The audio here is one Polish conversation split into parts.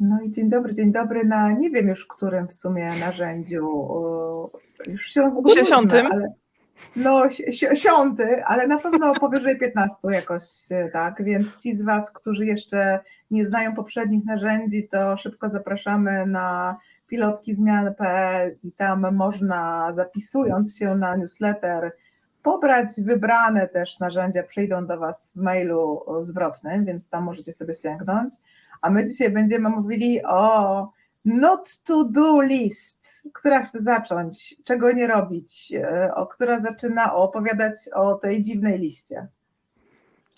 No i dzień dobry, dzień dobry na nie wiem już którym w sumie narzędziu. o, Już się zgubiłam, Dziesiątym? ale no si- siąty, ale na pewno powyżej 15 jakoś e, tak, więc ci z Was, którzy jeszcze nie znają poprzednich narzędzi, to szybko zapraszamy na pilotkizmian.pl i tam można zapisując się na newsletter pobrać wybrane też narzędzia, przyjdą do Was w mailu zwrotnym, więc tam możecie sobie sięgnąć. A my dzisiaj będziemy mówili o not to do list, która chce zacząć, czego nie robić, e, o, która zaczyna opowiadać o tej dziwnej liście.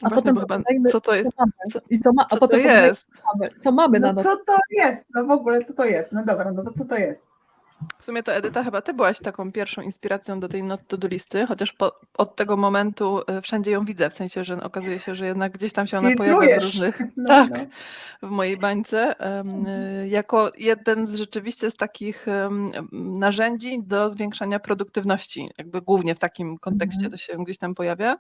A Właśnie, potem co to jest? mamy. co- I co, ma, a Co to potem pogadajmy, jest? co mamy, co mamy No co to jest? No w ogóle co to jest? No dobra, no to co to jest? W sumie to Edyta, chyba ty byłaś taką pierwszą inspiracją do tej not to do listy, chociaż po, od tego momentu y, wszędzie ją widzę, w sensie, że okazuje się, że jednak gdzieś tam się ona pojawia w różnych, No, tak, no. w mojej bańce, y, jako jeden z rzeczywiście z takich em, narzędzi do zwiększania produktywności, jakby głównie w takim kontekście Mhm. to się gdzieś tam pojawia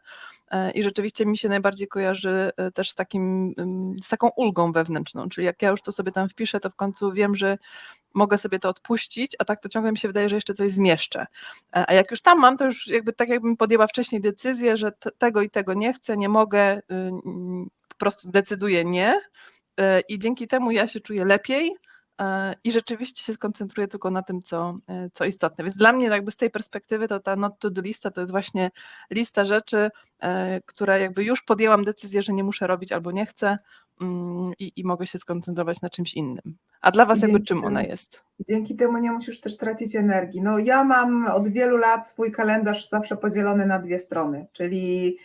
E, i rzeczywiście mi się najbardziej kojarzy e, też z takim, z taką ulgą wewnętrzną, czyli jak ja już to sobie tam wpiszę, to w końcu wiem, że mogę sobie to odpuścić, a tak to ciągle mi się wydaje, że jeszcze coś zmieszczę. E, A jak już tam mam, to już jakby tak jakbym podjęła wcześniej decyzję, że te- tego i tego nie chcę, nie mogę, y, po prostu decyduję nie e, i dzięki temu ja się czuję lepiej e, i rzeczywiście się skoncentruję tylko na tym, co, co istotne. Więc dla mnie jakby z tej perspektywy to ta not to do lista to jest właśnie lista rzeczy, które jakby już podjęłam decyzję, że nie muszę robić albo nie chcę i, i mogę się skoncentrować na czymś innym. A dla Was jakby czym ona temu- jest? Dzięki temu nie musisz też tracić energii. No ja mam od wielu lat swój kalendarz zawsze podzielony na dwie strony, czyli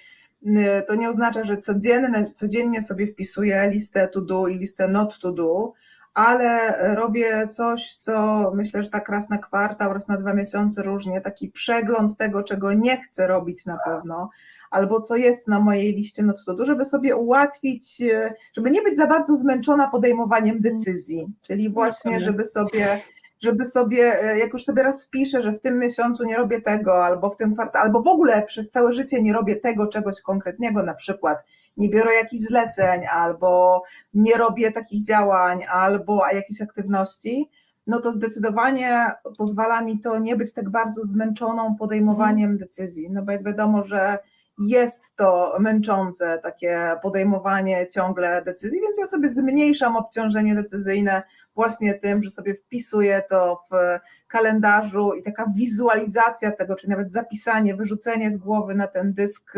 y, to nie oznacza, że codziennie, codziennie sobie wpisuję listę to do i listę not to do, ale robię coś, co myślę, że tak raz na kwartał, raz na dwa miesiące różnie, taki przegląd tego, czego nie chcę robić na pewno, albo co jest na mojej liście not to do, żeby sobie ułatwić, y, żeby nie być za bardzo zmęczona podejmowaniem decyzji, czyli właśnie, Dokładnie. żeby sobie żeby sobie, e, jak już sobie raz wpiszę, że w tym miesiącu nie robię tego, albo w tym kwartale, albo w ogóle przez całe życie nie robię tego czegoś konkretnego, na przykład nie biorę jakichś zleceń, albo nie robię takich działań, albo a jakichś aktywności, no to zdecydowanie pozwala mi to nie być tak bardzo zmęczoną podejmowaniem decyzji, no bo jak wiadomo, że jest to męczące takie podejmowanie ciągle decyzji, więc ja sobie zmniejszam obciążenie decyzyjne właśnie tym, że sobie wpisuję to w kalendarzu i taka wizualizacja tego, czyli nawet zapisanie, wyrzucenie z głowy na ten dysk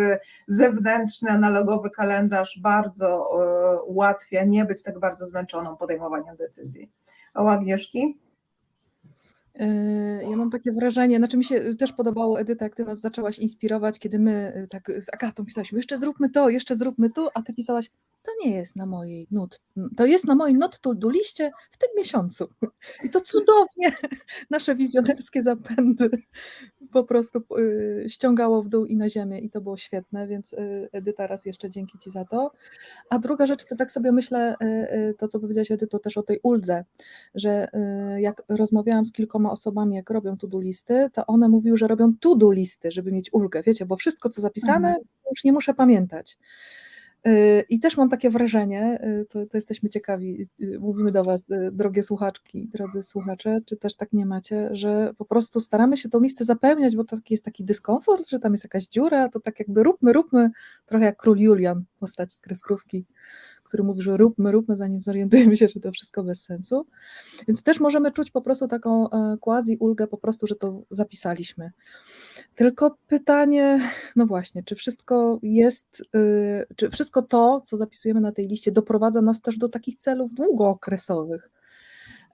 zewnętrzny, analogowy kalendarz bardzo e, ułatwia nie być tak bardzo zmęczoną podejmowaniem decyzji. U Agnieszki? Yy, Ja mam takie wrażenie, znaczy mi się y, też podobało, Edyta, jak ty nas zaczęłaś inspirować, kiedy my y, tak z Agatą pisałyśmy, jeszcze zróbmy to, jeszcze zróbmy to, a ty pisałaś, to nie jest na mojej not, to jest na mojej not to do liście w tym miesiącu. I to cudownie nasze wizjonerskie zapędy po prostu y, ściągało w dół i na ziemię i to było świetne, więc y, Edyta raz jeszcze dzięki ci za to. A druga rzecz, to tak sobie myślę, y, to co powiedziałaś Edyto też o tej uldze, że jak rozmawiałam z kilkoma osobami, jak robią to-do listy, to one mówiły, że robią to-do listy, żeby mieć ulgę, wiecie, bo wszystko, co zapisane, Mhm. już nie muszę pamiętać. Y, I też mam takie wrażenie, y, to, to jesteśmy ciekawi, y, mówimy do Was, drogie słuchaczki, drodzy słuchacze, czy też tak nie macie, że po prostu staramy się tą listę zapełniać, bo to taki jest taki dyskomfort, że tam jest jakaś dziura, to tak jakby róbmy, róbmy, trochę jak król Julian, postać z kreskówki, który mówi, że róbmy, róbmy, zanim zorientujemy się, że to wszystko bez sensu. Więc też możemy czuć po prostu taką e, quasi ulgę, po prostu, że to zapisaliśmy. Tylko pytanie, no właśnie, czy wszystko jest, y, czy wszystko to, co zapisujemy na tej liście, doprowadza nas też do takich celów długookresowych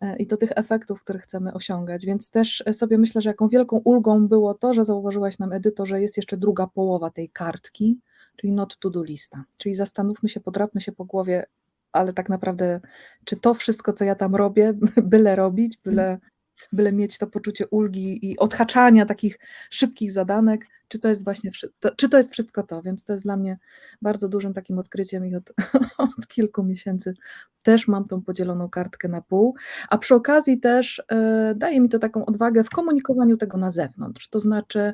e, i do tych efektów, które chcemy osiągać. Więc też sobie myślę, że jaką wielką ulgą było to, że zauważyłaś nam, Edyto, że jest jeszcze druga połowa tej kartki, czyli not to do lista. Czyli zastanówmy się, podrapmy się po głowie, ale tak naprawdę, czy to wszystko, co ja tam robię, byle robić, byle, byle mieć to poczucie ulgi i odhaczania takich szybkich zadanek, czy to jest właśnie, to, czy to jest wszystko to, więc to jest dla mnie bardzo dużym takim odkryciem i od, od kilku miesięcy też mam tą podzieloną kartkę na pół, a przy okazji też e, daje mi to taką odwagę w komunikowaniu tego na zewnątrz, to znaczy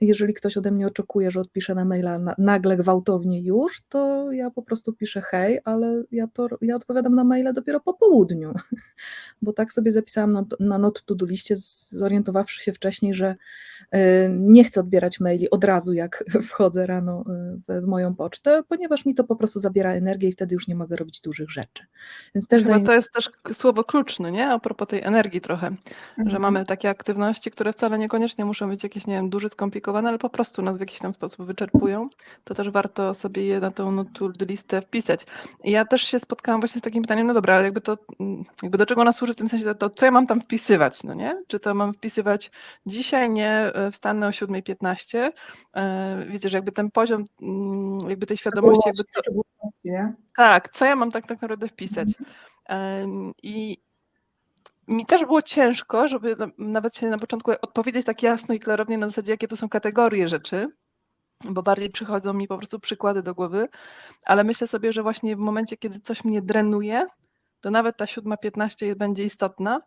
jeżeli ktoś ode mnie oczekuje, że odpiszę na maila na, nagle gwałtownie już, to ja po prostu piszę hej, ale ja, to, ja odpowiadam na maile dopiero po południu, bo tak sobie zapisałam na, na not to do liście, zorientowawszy się wcześniej, że y, nie chcę odbierać maili od razu, jak wchodzę rano y, w, moją pocztę, ponieważ mi to po prostu zabiera energię i wtedy już nie mogę robić dużych rzeczy. Więc też Chyba daje to jest też słowo kluczne, nie? A propos tej energii trochę, że Mhm. mamy takie aktywności, które wcale niekoniecznie muszą być jakieś, nie wiem, duże, skomplikowane, ale po prostu nas w jakiś tam sposób wyczerpują, to też warto sobie je na tą to-do listę wpisać. I ja też się spotkałam właśnie z takim pytaniem, no dobra, ale jakby to, mm, jakby do czego ona służy w tym sensie, to, to co ja mam tam wpisywać, no nie? Czy to mam wpisywać dzisiaj, nie, e, wstanę o 7.15, e, widzę, że jakby ten poziom mm, jakby tej świadomości, jakby to, tak, co ja mam tak, tak naprawdę wpisać. Em, I mi też było ciężko, żeby na- nawet się na początku odpowiedzieć tak jasno i klarownie na zasadzie, jakie to są kategorie rzeczy, bo bardziej przychodzą mi po prostu przykłady do głowy, ale myślę sobie, że właśnie w momencie, kiedy coś mnie drenuje, to nawet ta 7.15 będzie istotna.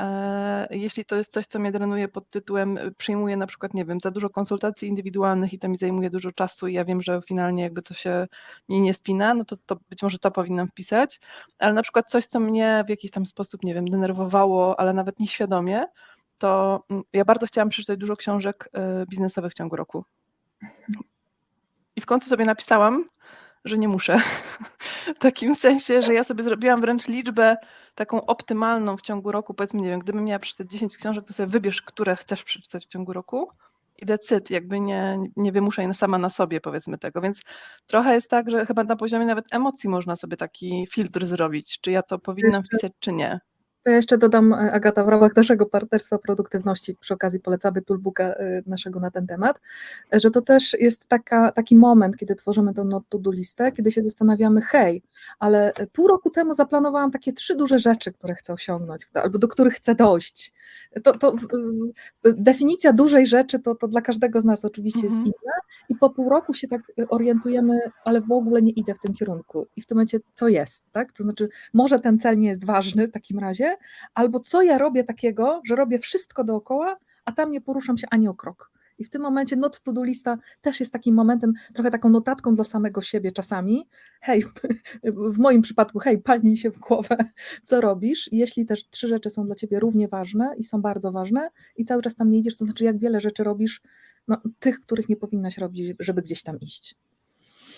E, Jeśli to jest coś, co mnie drenuje pod tytułem, y, przyjmuję na przykład, nie wiem, za dużo konsultacji indywidualnych i to mi zajmuje dużo czasu i ja wiem, że finalnie jakby to się mnie nie spina, no to, to być może to powinnam wpisać, ale na przykład coś, co mnie w jakiś tam sposób, nie wiem, denerwowało, ale nawet nieświadomie, to mm, ja bardzo chciałam przeczytać dużo książek y, biznesowych w ciągu roku. I w końcu sobie napisałam, że nie muszę. W takim sensie, że ja sobie zrobiłam wręcz liczbę taką optymalną w ciągu roku. Powiedzmy, nie wiem, gdybym miała przeczytać 10 książek, to sobie wybierz, które chcesz przeczytać w ciągu roku i decyd, jakby nie, nie wymuszaj sama na sobie, powiedzmy tego. Więc trochę jest tak, że chyba na poziomie nawet emocji można sobie taki filtr zrobić, czy ja to powinnam wpisać, czy nie. To ja jeszcze dodam, e, Agata, w ramach naszego partnerstwa produktywności, przy okazji polecamy toolbooka e, naszego na ten temat, że to też jest taka, taki moment, kiedy tworzymy tą not to-do listę, kiedy się zastanawiamy, hej, ale e, pół roku temu zaplanowałam takie trzy duże rzeczy, które chcę osiągnąć, albo do których chcę dojść. To, to definicja dużej rzeczy to, to dla każdego z nas oczywiście jest Mhm. inna i po pół roku się tak orientujemy, ale w ogóle nie idę w tym kierunku. I w tym momencie co jest, tak? To znaczy, może ten cel nie jest ważny w takim razie, albo co ja robię takiego, że robię wszystko dookoła, a tam nie poruszam się ani o krok. I w tym momencie not to do lista też jest takim momentem, trochę taką notatką dla samego siebie czasami. Hej, w moim przypadku, hej, palnij się w głowę, co robisz. Jeśli też trzy rzeczy są dla ciebie równie ważne i są bardzo ważne i cały czas tam nie idziesz, to znaczy jak wiele rzeczy robisz, no, tych, których nie powinnaś robić, żeby gdzieś tam iść.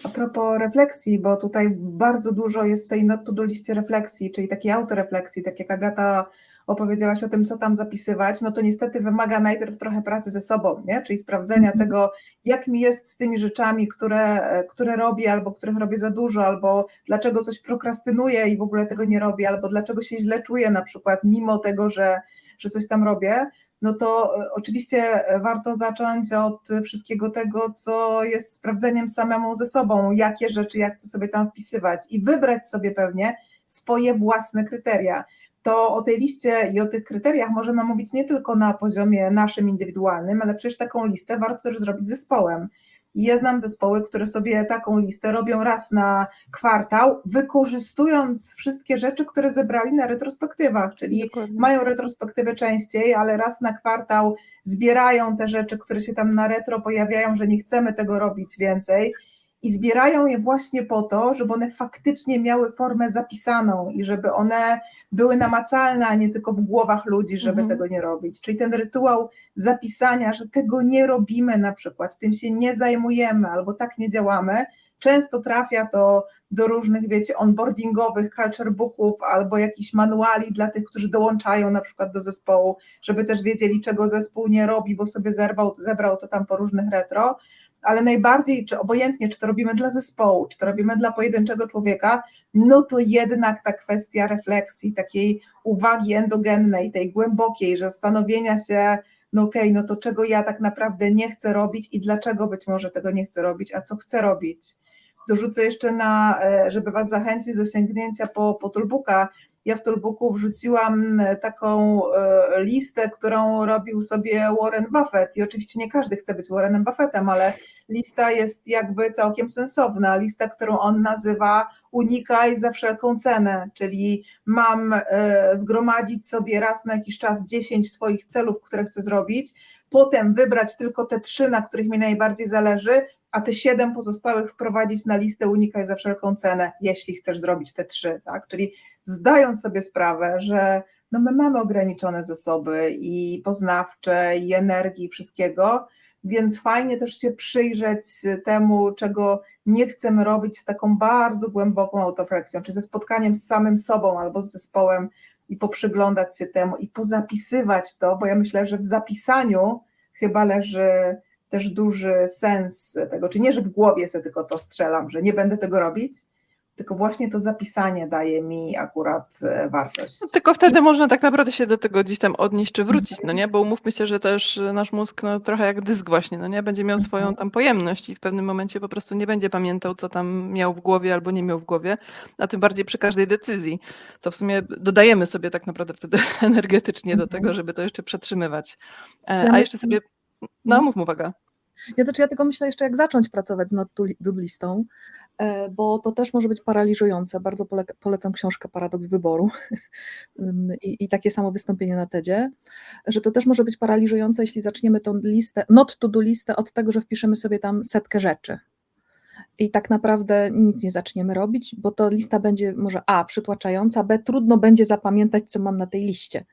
A propos refleksji, bo tutaj bardzo dużo jest w tej not to do liście refleksji, czyli takiej autorefleksji, tak jak Agata opowiedziałaś o tym, co tam zapisywać, no to niestety wymaga najpierw trochę pracy ze sobą, nie? czyli sprawdzenia Mhm. tego, jak mi jest z tymi rzeczami, które, które robię, albo których robię za dużo, albo dlaczego coś prokrastynuję i w ogóle tego nie robię, albo dlaczego się źle czuję na przykład, mimo tego, że, że coś tam robię no to e, oczywiście warto zacząć od wszystkiego tego, co jest sprawdzeniem samemu ze sobą, jakie rzeczy ja chcę sobie tam wpisywać i wybrać sobie pewnie swoje własne kryteria. To o tej liście i o tych kryteriach możemy mówić nie tylko na poziomie naszym indywidualnym, ale przecież taką listę warto też zrobić zespołem. I ja znam zespoły, które sobie taką listę robią raz na kwartał, wykorzystując wszystkie rzeczy, które zebrali na retrospektywach, czyli Dokładnie. mają retrospektywę częściej, ale raz na kwartał zbierają te rzeczy, które się tam na retro pojawiają, że nie chcemy tego robić więcej. I zbierają je właśnie po to, żeby one faktycznie miały formę zapisaną i żeby one były namacalne, a nie tylko w głowach ludzi, żeby Mhm. tego nie robić. Czyli ten rytuał zapisania, że tego nie robimy na przykład, tym się nie zajmujemy albo tak nie działamy, często trafia to do różnych, wiecie, onboardingowych, culture booków albo jakichś manuali dla tych, którzy dołączają na przykład do zespołu, żeby też wiedzieli, czego zespół nie robi, bo sobie zebrał, zebrał to tam po różnych retro, ale najbardziej, czy obojętnie, czy to robimy dla zespołu, czy to robimy dla pojedynczego człowieka, no to jednak ta kwestia refleksji, takiej uwagi endogennej, tej głębokiej, że zastanowienia się, no okej, okay, no to czego ja tak naprawdę nie chcę robić i dlaczego być może tego nie chcę robić, a co chcę robić. Dorzucę jeszcze na, żeby Was zachęcić do sięgnięcia po, po toolbooka, ja w Toolbooku wrzuciłam e, taką e, listę, którą robił sobie Warren Buffett. I oczywiście nie każdy chce być Warrenem Buffettem, ale lista jest jakby całkiem sensowna. Lista, którą on nazywa unikaj za wszelką cenę, czyli mam e, zgromadzić sobie raz na jakiś czas 10 swoich celów, które chcę zrobić, potem wybrać tylko te trzy, na których mi najbardziej zależy, a te siedem pozostałych wprowadzić na listę unikaj za wszelką cenę, jeśli chcesz zrobić te trzy, tak? Czyli zdając sobie sprawę, że no my mamy ograniczone zasoby i poznawcze, i energii, i wszystkiego, więc fajnie też się przyjrzeć temu, czego nie chcemy robić z taką bardzo głęboką autofleksją, czy ze spotkaniem z samym sobą albo z zespołem i poprzyglądać się temu i pozapisywać to, bo ja myślę, że w zapisaniu chyba leży też duży sens tego, czy nie, że w głowie sobie tylko to strzelam, że nie będę tego robić, tylko właśnie to zapisanie daje mi akurat e, wartość. No, tylko wtedy można tak naprawdę się do tego gdzieś tam odnieść czy wrócić, no nie? Bo umówmy się, że też nasz mózg no, trochę jak dysk właśnie, no nie? Będzie miał swoją tam pojemność i w pewnym momencie po prostu nie będzie pamiętał, co tam miał w głowie albo nie miał w głowie, a tym bardziej przy każdej decyzji. To w sumie dodajemy sobie tak naprawdę wtedy energetycznie do tego, żeby to jeszcze przetrzymywać. E, A jeszcze sobie, no mów, uwaga. Ja też ja tylko myślę jeszcze, jak zacząć pracować z not to do listą, e, bo to też może być paraliżujące. Bardzo pole, polecam książkę Paradoks Wyboru i, i takie samo wystąpienie na TEDzie, że to też może być paraliżujące, jeśli zaczniemy tą listę, not to do listę od tego, że wpiszemy sobie tam setkę rzeczy. I tak naprawdę nic nie zaczniemy robić, bo to lista będzie może A przytłaczająca, B trudno będzie zapamiętać, co mam na tej liście.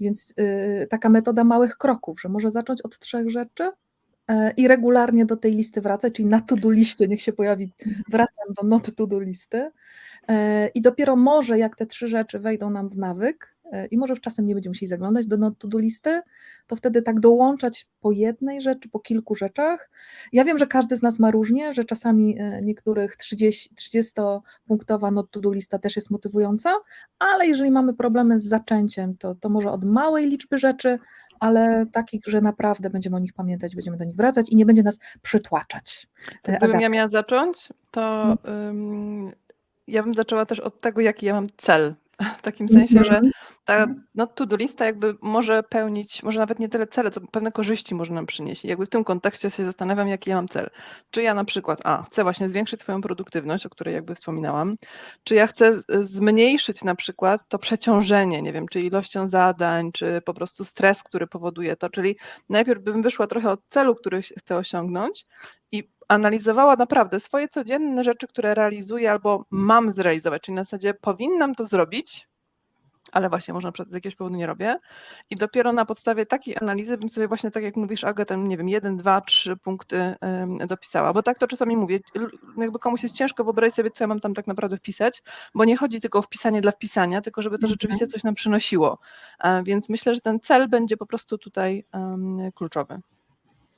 Więc y, taka metoda małych kroków, że może zacząć od trzech rzeczy, i regularnie do tej listy wracać, czyli na to-do liście niech się pojawi, wracam do not to-do listy e, i dopiero może jak te trzy rzeczy wejdą nam w nawyk e, i może czasem nie będziemy musieli zaglądać do not to-do listy, to wtedy tak dołączać po jednej rzeczy, po kilku rzeczach. Ja wiem, że każdy z nas ma różnie, że czasami e, niektórych 30, 30-punktowa not to-do lista też jest motywująca, ale jeżeli mamy problemy z zaczęciem, to, to może od małej liczby rzeczy, ale takich, że naprawdę będziemy o nich pamiętać, będziemy do nich wracać i nie będzie nas przytłaczać. To E, gdybym Agata. ja miała zacząć, to Mhm. ym, ja bym zaczęła też od tego, jaki ja mam cel. W takim sensie, że Mhm. Ta no, to-do lista jakby może pełnić, może nawet nie tyle cele, co pewne korzyści może nam przynieść. I jakby w tym kontekście się zastanawiam, jaki ja mam cel. Czy ja na przykład, a, chcę właśnie zwiększyć swoją produktywność, o której jakby wspominałam, czy ja chcę zmniejszyć na przykład to przeciążenie, nie wiem, czy ilością zadań, czy po prostu stres, który powoduje to, czyli najpierw bym wyszła trochę od celu, który chcę osiągnąć i analizowała naprawdę swoje codzienne rzeczy, które realizuję albo mam zrealizować, czyli na zasadzie powinnam to zrobić, ale właśnie może na przykład z jakiegoś powodu nie robię. I dopiero na podstawie takiej analizy bym sobie właśnie, tak jak mówisz, Aga, tam nie wiem, jeden, dwa, trzy punkty ym, dopisała. Bo tak to czasami mówię, jakby komuś jest ciężko wyobrazić sobie, co ja mam tam tak naprawdę wpisać, bo nie chodzi tylko o wpisanie dla wpisania, tylko żeby to Mhm. rzeczywiście coś nam przynosiło. Więc myślę, że ten cel będzie po prostu tutaj ym, kluczowy.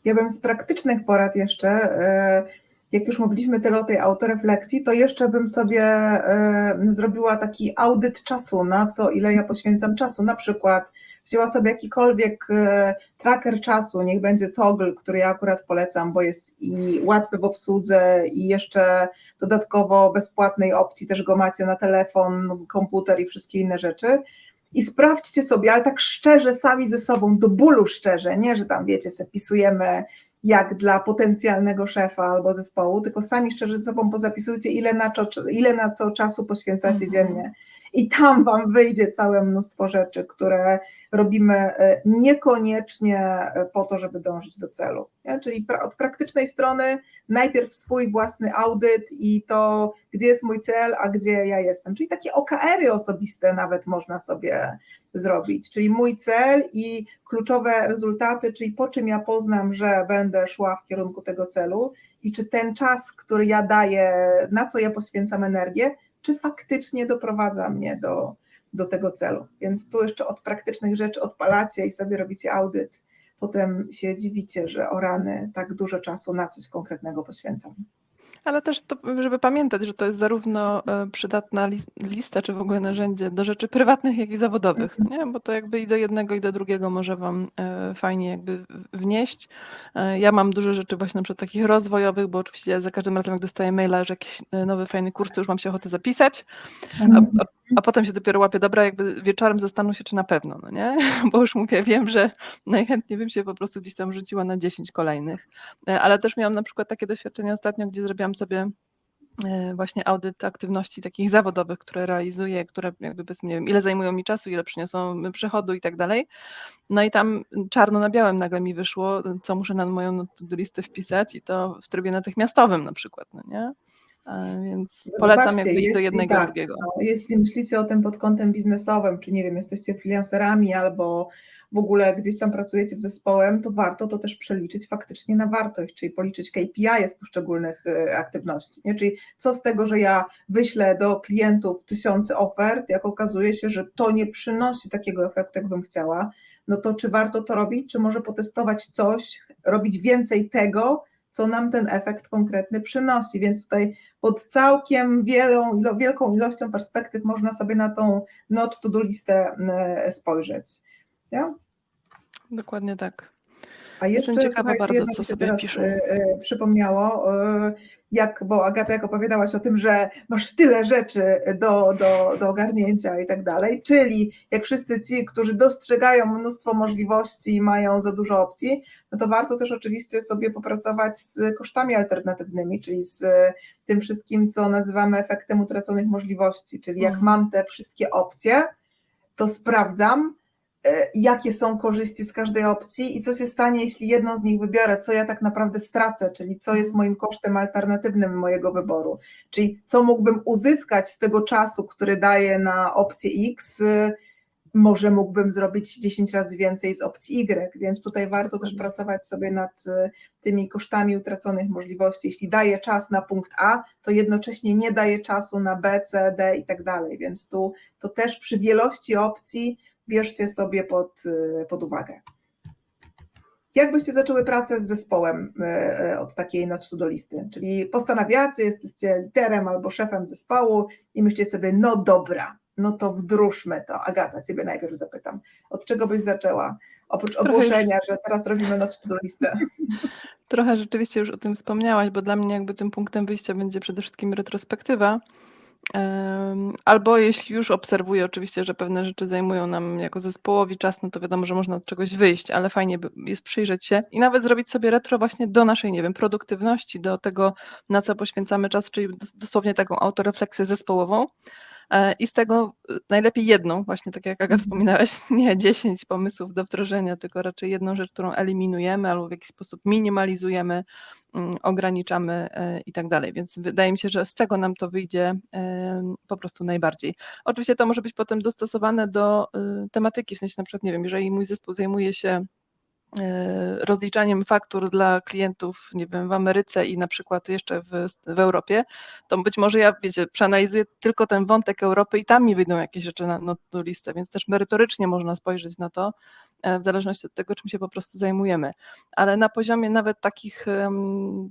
Ja bym z praktycznych porad jeszcze, e, jak już mówiliśmy tyle o tej autorefleksji, to jeszcze bym sobie e, zrobiła taki audyt czasu, na co, ile ja poświęcam czasu. Na przykład wzięła sobie jakikolwiek e, tracker czasu, niech będzie Toggle, który ja akurat polecam, bo jest i łatwy w obsłudze i jeszcze dodatkowo bezpłatnej opcji też go macie na telefon, komputer i wszystkie inne rzeczy i sprawdźcie sobie, ale tak szczerze sami ze sobą, do bólu szczerze, nie, że tam wiecie, sobie pisujemy jak dla potencjalnego szefa albo zespołu, tylko sami szczerze ze sobą pozapisujcie, ile na, co, ile na co czasu poświęcacie Mhm. dziennie. I tam Wam wyjdzie całe mnóstwo rzeczy, które robimy e, niekoniecznie e, po to, żeby dążyć do celu. Nie? Czyli od praktycznej strony najpierw swój własny audyt i to, gdzie jest mój cel, a gdzie ja jestem. Czyli takie OKR-y osobiste nawet można sobie zrobić. Czyli mój cel i kluczowe rezultaty, czyli po czym ja poznam, że będę szła w kierunku tego celu i czy ten czas, który ja daję, na co ja poświęcam energię, czy faktycznie doprowadza mnie do, do tego celu. Więc tu jeszcze od praktycznych rzeczy odpalacie i sobie robicie audyt. Potem się dziwicie, że o rany tak dużo czasu na coś konkretnego poświęcam. Ale też, to, żeby pamiętać, że to jest zarówno e, przydatna lis- lista, czy w ogóle narzędzie do rzeczy prywatnych, jak i zawodowych, nie? bo to jakby i do jednego, i do drugiego może Wam e, fajnie jakby wnieść. E, Ja mam dużo rzeczy właśnie na przykład takich rozwojowych, bo oczywiście ja za każdym razem, jak dostaję maila, że jakiś nowy, fajny kurs, to już mam się ochotę zapisać, a, a, a potem się dopiero łapię, dobra, jakby wieczorem zastanów się, czy na pewno, no nie? Bo już mówię, wiem, że najchętniej bym się po prostu gdzieś tam rzuciła na 10 kolejnych. Ale też miałam na przykład takie doświadczenie ostatnio, gdzie zrobiłam sobie e, właśnie audyt aktywności takich zawodowych, które realizuję, które jakby powiedzmy, nie wiem, ile zajmują mi czasu, ile przyniosą przychodu i tak dalej. No i tam czarno na białym nagle mi wyszło, co muszę na moją to listę wpisać i to w trybie natychmiastowym na przykład, no nie? Więc polecam Zobaczcie, jakby iść do jednego tak, drugiego. No, jeśli myślicie o tym pod kątem biznesowym, czy nie wiem, jesteście freelancerami albo w ogóle gdzieś tam pracujecie w zespołem, to warto to też przeliczyć faktycznie na wartość, czyli policzyć KPI z poszczególnych y, aktywności. Nie? Czyli co z tego, że ja wyślę do klientów tysiące ofert, jak okazuje się, że to nie przynosi takiego efektu, jak bym chciała, no to czy warto to robić, czy może potestować coś, robić więcej tego, co nam ten efekt konkretny przynosi. Więc tutaj pod całkiem wielą, wielką ilością perspektyw można sobie na tą not to do listę e, spojrzeć. Nie? Dokładnie tak. A jeszcze Jestem ciekawa bardzo, jedno co mi się sobie teraz piszą. e, e, przypomniało, e, jak, bo Agata, jak opowiadałaś o tym, że masz tyle rzeczy do, do, do ogarnięcia i tak dalej, czyli jak wszyscy ci, którzy dostrzegają mnóstwo możliwości i mają za dużo opcji, no to warto też oczywiście sobie popracować z kosztami alternatywnymi, czyli z tym wszystkim, co nazywamy efektem utraconych możliwości, czyli jak Mhm. mam te wszystkie opcje, to sprawdzam, jakie są korzyści z każdej opcji i co się stanie, jeśli jedną z nich wybiorę, co ja tak naprawdę stracę, czyli co jest moim kosztem alternatywnym mojego wyboru, czyli co mógłbym uzyskać z tego czasu, który daję na opcję X, y, może mógłbym zrobić 10 razy więcej z opcji Y, więc tutaj warto też pracować sobie nad y, tymi kosztami utraconych możliwości. Jeśli daję czas na punkt A, to jednocześnie nie daję czasu na B, C, D i tak dalej, więc tu to też przy wielości opcji bierzcie sobie pod, y, pod uwagę. Jak byście zaczęły pracę z zespołem y, y, od takiej not to do listy? Czyli postanawiacie, jesteście liderem albo szefem zespołu i myślicie sobie, no dobra, no to wdróżmy to. Agata, ciebie najpierw zapytam. Od czego byś zaczęła? Oprócz Trochę już- ogłoszenia, że teraz robimy not to do listę. Trochę rzeczywiście już o tym wspomniałaś, bo dla mnie jakby tym punktem wyjścia będzie przede wszystkim retrospektywa. Albo jeśli już obserwuję oczywiście, że pewne rzeczy zajmują nam jako zespołowi czas, no to wiadomo, że można od czegoś wyjść, ale fajnie jest przyjrzeć się i nawet zrobić sobie retro właśnie do naszej, nie wiem, produktywności, do tego, na co poświęcamy czas, czyli dos- dosłownie taką autorefleksję zespołową. E, I z tego y, najlepiej jedną, właśnie tak jak Aga Mhm. wspominałaś, nie 10 pomysłów do wdrożenia, tylko raczej jedną rzecz, którą eliminujemy albo w jakiś sposób minimalizujemy, mm, ograniczamy e, i tak dalej. Więc wydaje mi się, że z tego nam to wyjdzie em, po prostu najbardziej. Oczywiście to może być potem dostosowane do y, tematyki, w sensie na przykład, nie wiem, jeżeli mój zespół zajmuje się e, rozliczaniem faktur dla klientów, nie wiem, w Ameryce i na przykład jeszcze w, w Europie, to być może ja, wiecie, przeanalizuję tylko ten wątek Europy i tam mi wyjdą jakieś rzeczy na, tą listę, więc też merytorycznie można spojrzeć na to, e, w zależności od tego, czym się po prostu zajmujemy. Ale na poziomie nawet takich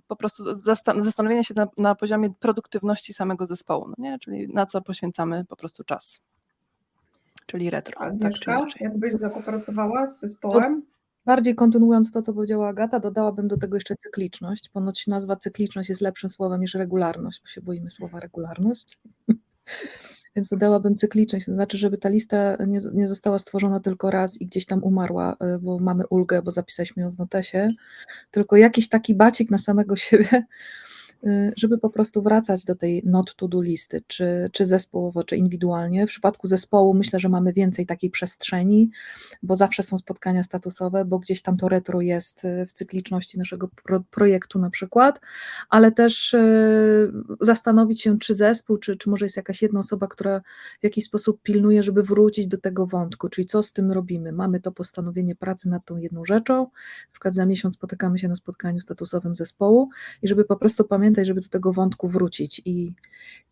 po prostu zastan- zastanowienia się na, na poziomie produktywności samego zespołu, no nie? czyli na co poświęcamy po prostu czas. Czyli retro. Tak, czy Agnieszka, inaczej. jakbyś zapopracowała z zespołem? Bardziej kontynuując to, co powiedziała Agata, dodałabym do tego jeszcze cykliczność. Ponoć nazwa cykliczność jest lepszym słowem niż regularność, bo się boimy słowa regularność. Więc dodałabym cykliczność, to znaczy, żeby ta lista nie, nie została stworzona tylko raz i gdzieś tam umarła, y, bo mamy ulgę, bo zapisaliśmy ją w notesie, tylko jakiś taki bacik na samego siebie, żeby po prostu wracać do tej not to do listy, czy, czy zespołowo, czy indywidualnie. W przypadku zespołu myślę, że mamy więcej takiej przestrzeni, bo zawsze są spotkania statusowe, bo gdzieś tam to retro jest y, w cykliczności naszego pro, projektu na przykład, ale też y, zastanowić się, czy zespół, czy, czy może jest jakaś jedna osoba, która w jakiś sposób pilnuje, żeby wrócić do tego wątku, czyli co z tym robimy. Mamy to postanowienie pracy nad tą jedną rzeczą, na przykład za miesiąc spotykamy się na spotkaniu statusowym zespołu i żeby po prostu pamiętać, pamiętaj, żeby do tego wątku wrócić i,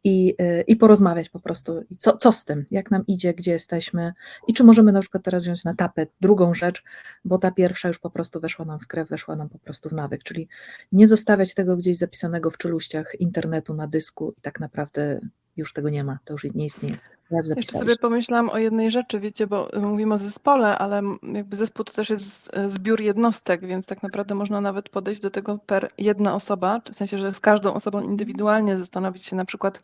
i, y, i porozmawiać po prostu. I co, co z tym, jak nam idzie, gdzie jesteśmy? I czy możemy na przykład teraz wziąć na tapet drugą rzecz, bo ta pierwsza już po prostu weszła nam w krew, weszła nam po prostu w nawyk, czyli nie zostawiać tego gdzieś zapisanego w czeluściach internetu na dysku i tak naprawdę już tego nie ma, to już nie istnieje. Raz Jeszcze zapisałeś. sobie pomyślałam o jednej rzeczy, wiecie, bo mówimy o zespole, ale jakby zespół to też jest e, zbiór jednostek, więc tak naprawdę można nawet podejść do tego per jedna osoba, czy w sensie, że z każdą osobą indywidualnie zastanowić się na przykład,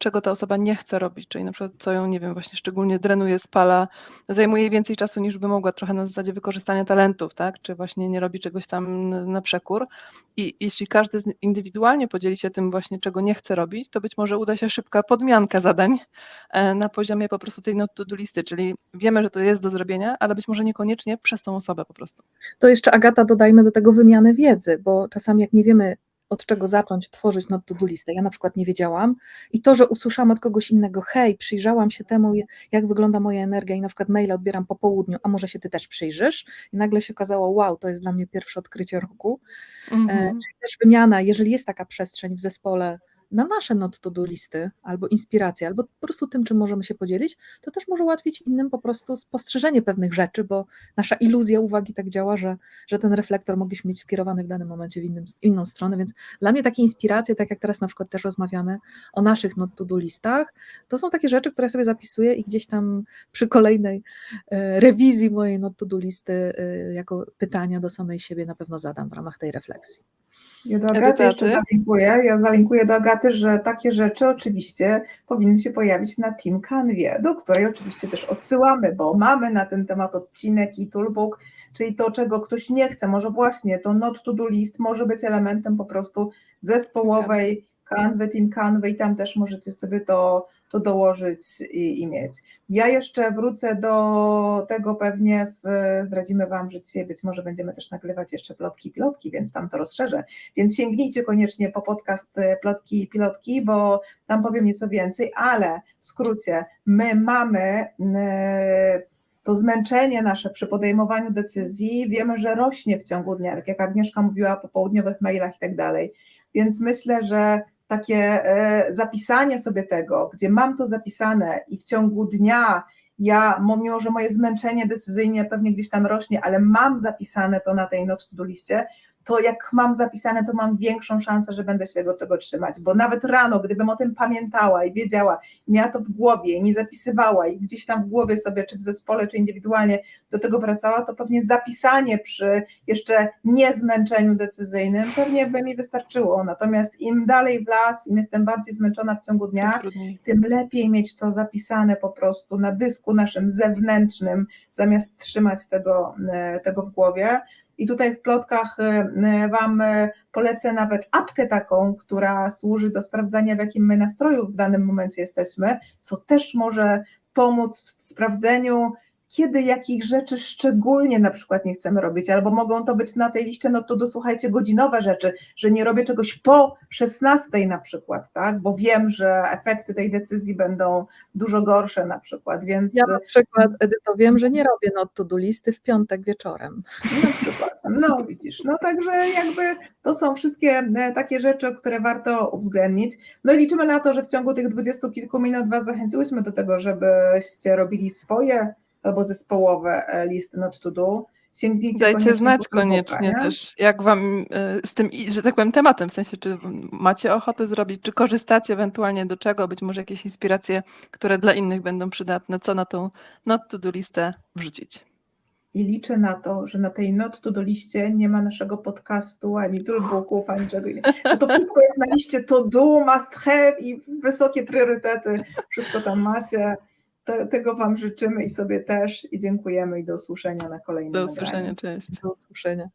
czego ta osoba nie chce robić, czyli na przykład co ją, nie wiem, właśnie szczególnie drenuje, spala, zajmuje jej więcej czasu niż by mogła, trochę na zasadzie wykorzystania talentów, tak, czy właśnie nie robi czegoś tam na przekór. I jeśli każdy indywidualnie podzieli się tym właśnie, czego nie chce robić, to być może uda się szybka podmianka zadań e, na poziomie po prostu tej not to listy, czyli wiemy, że to jest do zrobienia, ale być może niekoniecznie przez tą osobę po prostu. To jeszcze Agata dodajmy do tego wymianę wiedzy, bo czasami jak nie wiemy od czego zacząć tworzyć not to do listę, ja na przykład nie wiedziałam i to, że usłyszałam od kogoś innego, hej, przyjrzałam się temu, jak wygląda moja energia i na przykład maila odbieram po południu, a może się ty też przyjrzysz i nagle się okazało, wow, to jest dla mnie pierwsze odkrycie roku. E, Mhm. Czyli też wymiana, jeżeli jest taka przestrzeń w zespole na nasze not to do listy, albo inspiracje, albo po prostu tym, czym możemy się podzielić, to też może ułatwić innym po prostu spostrzeżenie pewnych rzeczy, bo nasza iluzja uwagi tak działa, że, że ten reflektor mogliśmy mieć skierowany w danym momencie w innym, inną stronę, więc dla mnie takie inspiracje, tak jak teraz na przykład też rozmawiamy o naszych not to do listach, to są takie rzeczy, które sobie zapisuję i gdzieś tam przy kolejnej e, rewizji mojej not to do listy e, jako pytania do samej siebie na pewno zadam w ramach tej refleksji. Ja do Agaty jeszcze zalinkuję. Ja zalinkuję do Agaty, że takie rzeczy oczywiście powinny się pojawić na Team Canwie, do której oczywiście też odsyłamy, bo mamy na ten temat odcinek i toolbook, czyli to, czego ktoś nie chce. Może właśnie to not to do list może być elementem po prostu zespołowej Canwy, Team Canwy i tam też możecie sobie to, to dołożyć i, i mieć. Ja jeszcze wrócę do tego pewnie, w, zdradzimy Wam, że dzisiaj być może będziemy też nagrywać jeszcze plotki i pilotki, więc tam to rozszerzę. Więc sięgnijcie koniecznie po podcast e, Plotki i Pilotki, bo tam powiem nieco więcej, ale w skrócie, my mamy e, to zmęczenie nasze przy podejmowaniu decyzji, wiemy, że rośnie w ciągu dnia, tak jak Agnieszka mówiła po południowych mailach i tak dalej. Więc myślę, że takie e, zapisanie sobie tego, gdzie mam to zapisane i w ciągu dnia ja, mimo że moje zmęczenie decyzyjnie pewnie gdzieś tam rośnie, ale mam zapisane to na tej not to liście, to jak mam zapisane, to mam większą szansę, że będę się do tego trzymać, bo nawet rano, gdybym o tym pamiętała i wiedziała, miała to w głowie i nie zapisywała i gdzieś tam w głowie sobie, czy w zespole, czy indywidualnie do tego wracała, to pewnie zapisanie przy jeszcze niezmęczeniu decyzyjnym pewnie by mi wystarczyło, natomiast im dalej w las, im jestem bardziej zmęczona w ciągu dnia, Tym lepiej mieć to zapisane po prostu na dysku naszym zewnętrznym, zamiast trzymać tego, e, tego w głowie. I tutaj w plotkach e, Wam e, polecę nawet apkę taką, która służy do sprawdzania, w jakim my nastroju w danym momencie jesteśmy, co też może pomóc w sprawdzeniu, kiedy jakich rzeczy szczególnie na przykład nie chcemy robić, albo mogą to być na tej liście, no to dosłuchajcie godzinowe rzeczy, że nie robię czegoś po 16 na przykład, tak, bo wiem, że efekty tej decyzji będą dużo gorsze na przykład, więc Ja na przykład, Edyto, wiem, że nie robię not to do listy w piątek wieczorem. na przykład, no widzisz, no także jakby to są wszystkie e, takie rzeczy, które warto uwzględnić, no i liczymy na to, że w ciągu tych dwudziestu kilku minut Was zachęciłyśmy do tego, żebyście robili swoje albo zespołowe e, listy not to do, sięgnijcie Dajcie znać koniecznie nie? też, jak wam e, z tym, że tak powiem, tematem, w sensie, czy macie ochotę zrobić, czy korzystacie ewentualnie do czego, być może jakieś inspiracje, które dla innych będą przydatne, co na tą not to do listę wrzucić. I liczę na to, że na tej not to do liście nie ma naszego podcastu, ani toolbooków, ani czego innego. Że to wszystko jest na liście to do, must have i wysokie priorytety. Wszystko tam macie. Te, tego Wam życzymy i sobie też. I dziękujemy i do usłyszenia na kolejnym Do nagraniu. usłyszenia, cześć. Do usłyszenia.